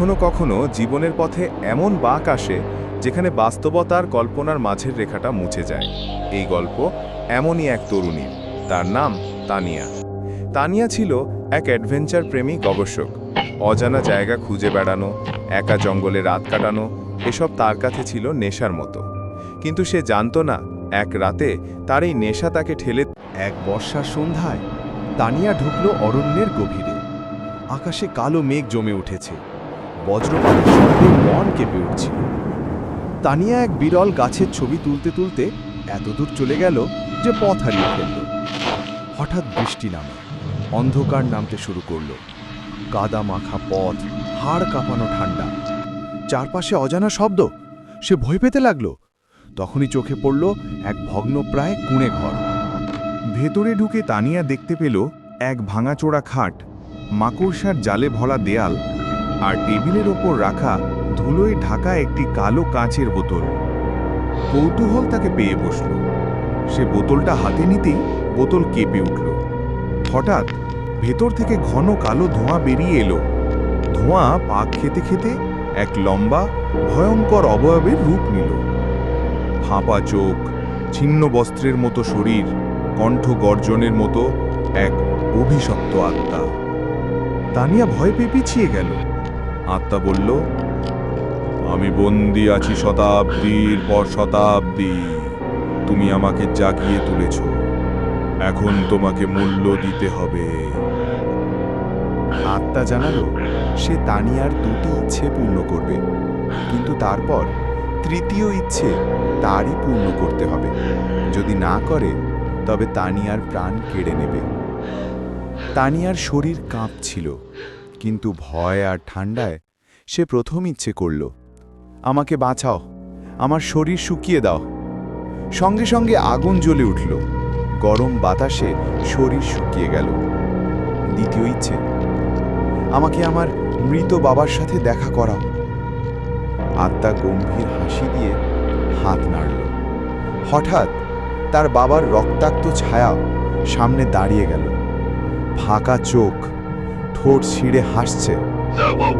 কখনো কখনো জীবনের পথে এমন বাঁক আসে যেখানে বাস্তবতা আর কল্পনার মাঝের রেখাটা মুছে যায়। এই গল্প এমনই এক তরুণীর। তার নাম তানিয়া। তানিয়া ছিল এক অ্যাডভেঞ্চার প্রেমী গবেষক। অজানা জায়গা খুঁজে বেড়ানো, একা জঙ্গলে রাত কাটানো, এসব তার কাছে ছিল নেশার মতো। কিন্তু সে জানতো না, এক রাতে তার এই নেশা তাকে ঠেলে এক বর্ষার সন্ধ্যায় তানিয়া ঢুকল অরণ্যের গভীরে। আকাশে কালো মেঘ জমে উঠেছে। বজ্রপাতের শব্দে মন কেঁপে উঠছিল। তানিয়া এক বিরল গাছের ছবি তুলতে তুলতে এতদূর চলে গেল যে পথ হারিয়ে ফেলল। হঠাৎ বৃষ্টি নামে, অন্ধকার নামতে শুরু করল। কাদা মাখা পথ, হাড় কাঁপানো ঠান্ডা। চারপাশে অজানা শব্দ, সে ভয় পেতে লাগল। তখনই চোখে পড়ল এক ভগ্নপ্রায় কুঁড়ে ঘর। ভেতরে ঢুকে তানিয়া দেখতে পেল এক ভাঙাচোড়া খাট, মাকড়সার জালে ভরা দেয়াল আর টেবিলের ওপর রাখা ধুলোয় ঢাকা একটি কালো কাঁচের বোতল। কৌতূহল তাকে পেয়ে বসল। সে বোতলটা হাতে নিতেই বোতল কেঁপে উঠল। হঠাৎ ভেতর থেকে ঘন কালো ধোঁয়া বেরিয়ে এলো। ধোঁয়া পাক খেতে খেতে এক লম্বা, ভয়ঙ্কর অবয়বের রূপ নিল। ফাঁপা চোখ, ছিন্ন বস্ত্রের মতো শরীর, কণ্ঠ গর্জনের মতো এক অভিশপ্ত আত্মা। তানিয়া ভয় পেয়ে পিছিয়ে গেল। আত্মা বলল, আমি বন্দি আছি শতাব্দীর পর শতাব্দী। তুমি আমাকে জাগিয়ে তুলেছ। এখন তোমাকে মূল্য দিতে হবে। আত্মা জানালো, সে তানিয়ার দুটি ইচ্ছে পূর্ণ করবে। কিন্তু তারপর তৃতীয় ইচ্ছে তারই পূর্ণ করতে হবে। যদি না করে, তবে তানিয়ার প্রাণ কেড়ে নেবে। তানিয়ার শরীর কাঁপছিল। কিন্তু ভয় আর ঠান্ডায় সে প্রথম ইচ্ছে করল, আমাকে বাঁচাও, আমার শরীর শুকিয়ে দাও। সঙ্গে সঙ্গে আগুন জ্বলে উঠল, গরম বাতাসে শরীর শুকিয়ে গেল। দ্বিতীয় ইচ্ছে, আমাকে আমার মৃত বাবার সাথে দেখা করাও। আত্মা গম্ভীর হাসি দিয়ে হাত নাড়ল। হঠাৎ তার বাবার রক্তাক্ত ছায়া সামনে দাঁড়িয়ে গেল। ফাঁকা চোখ ঠোঁট ছিঁড়ে হাসছে।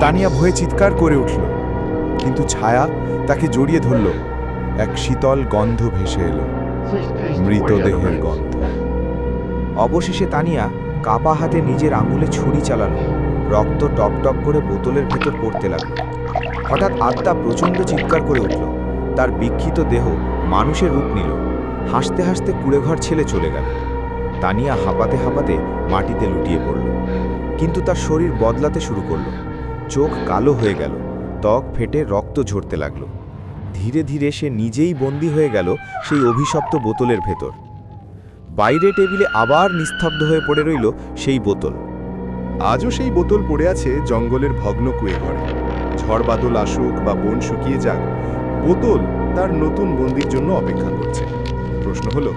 তানিয়া ভয়ে চিৎকার করে উঠল, কিন্তু ছায়া তাকে জড়িয়ে ধরল। এক শীতল গন্ধ ভেসে এলো, মৃতদেহের গন্ধ। অবশেষে তানিয়া কাপা হাতে নিজের আঙুলে ছুরি চালানো রক্ত টপ টপ করে বোতলের ভেতর পড়তে লাগল। হঠাৎ আত্মা প্রচণ্ড চিৎকার করে উঠল, তার বিক্ষিত দেহ মানুষের রূপ নিল। হাসতে হাসতে কুড়েঘর ছেলে চলে গেল। তানিয়া হাঁপাতে হাঁপাতে মাটিতে লুটিয়ে পড়ল। কিন্তু তার শরীর বদলাতে শুরু করল। চোখ কালো হয়ে গেল, ত্বক ফেটে রক্ত ঝরতে লাগল। ধীরে ধীরে সে নিজেই বন্দী হয়ে গেল সেই অভিশপ্ত বোতলের ভেতর। বাইরে টেবিলে আবার নিস্তব্ধ হয়ে পড়ে রইল সেই বোতল। আজও সেই বোতল পড়ে আছে জঙ্গলের ভগ্ন কুয়ে ঘরে। ঝড় বাদল আসুক বা বন শুকিয়ে যাক, বোতল তার নতুন বন্দির জন্য অপেক্ষা করছে। প্রশ্ন হলো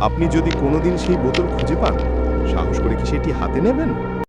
আপনি যদি কোনোদিন সেই বোতল খুঁজে পান সাহস করে কি সেটি হাতে নেবেন?